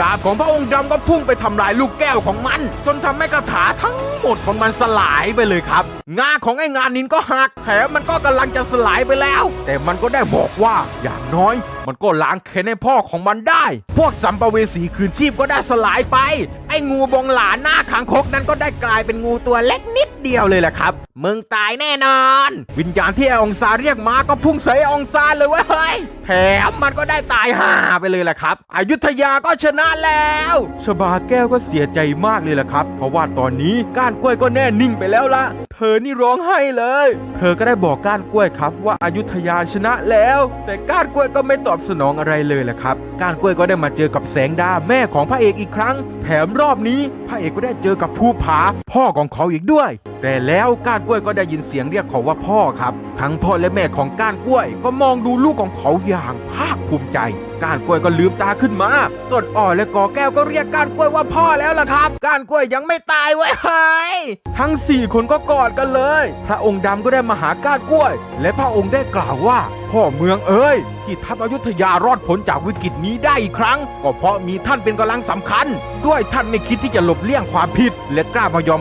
ดาบของพระองค์ดำก็พุ่งไปทำลายลูกแก้วของมัน จนทำให้คาถาทั้งหมดของมันสลายไปเลยครับ งาของไอ้งานนินก็หักแถมมันก็กำลังจะสลายไปแล้ว แต่มันก็ได้บอกว่าอย่างน้อย มันก็ล้างแค้นให้พ่อของมันได้ พวกสัมปเวสีคืนชีพก็ได้สลายไปไอ้งูบงหลาหน้าคางคกนั้นก็ได้กลายเป็นงูตัวเล็กนิดเดียวเลยแหละครับ มึงตายแน่นอน วิญญาณที่ไอ้องซาเรียกมาก็พุ่งใส่องซาเลยว้ยเฮ้ยแถมมันก็ได้ตายห่าไปเลยแหละครับ อยุธยาก็ชนะแล้วชบาแก้วก็เสียใจมากเลยแหละครับ เพราะว่าตอนนี้ก้านกล้วยก็แน่นิ่งไปแล้วละเธอนี่ร้องไห้เลย เธอก็ได้บอกก้านกล้วยครับ ว่าอายุธยาชนะแล้ว แต่ก้านกล้วยก็ไม่ตอบสนองอะไรเลยแหละครับ ก้านกล้วยก็ได้มาเจอกับแสงดาแม่ของพระเอกอีกครั้ง แถมรอบนี้พระเอกก็ได้เจอกับภูผา พ่อของเขาอีกด้วย แต่แล้วก้านกล้วยก็ได้ยินเสียงเรียกเขาว่าพ่อครับ ทั้งพ่อและแม่ของก้านกล้วย ก็มองดูลูกของเขาอย่างภาคภูมิใจก้านกล้วยก็ลืมตาขึ้นมาต้นอ้อและกอแก้วก็เรียกก้านกล้วยว่าพ่อแล้วล่ะครับ ก้านกล้วยยังไม่ตายไว้เฮ้ย ทั้งสี่คนก็กอดกันเลย พระองค์ดำก็ได้มาหาก้านกล้วย และพระองค์ได้กล่าวว่า พ่อเมืองเอ้ยที่ทัพอยุธยารอดพ้นจากวิกฤตนี้ได้อีกครั้ง ก็เพราะมีท่านเป็นกำลังสำคัญ ด้วยท่านไม่คิดที่จะหลบเลี่ยงความผิด และกล้ามายอม